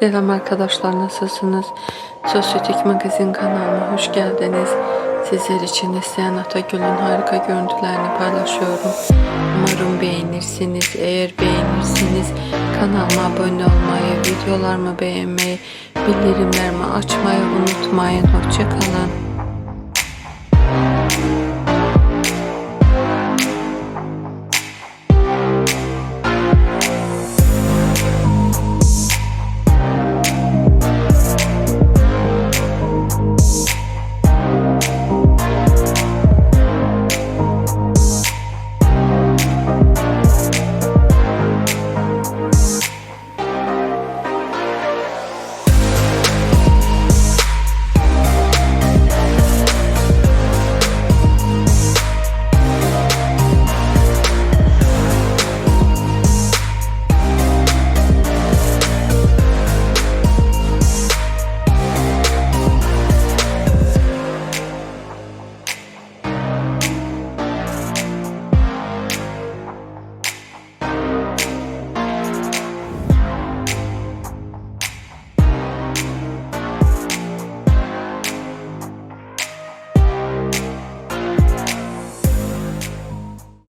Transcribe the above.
Selam arkadaşlar nasılsınız? Sosyetik Magazin kanalıma hoş geldiniz. Sizler için Neslihan Atagül'ün harika görüntülerini paylaşıyorum. Umarım beğenirsiniz. Eğer beğenirsiniz kanalıma abone olmayı, videolarımı beğenmeyi, bildirimlerimi açmayı unutmayın. Hoşçakalın.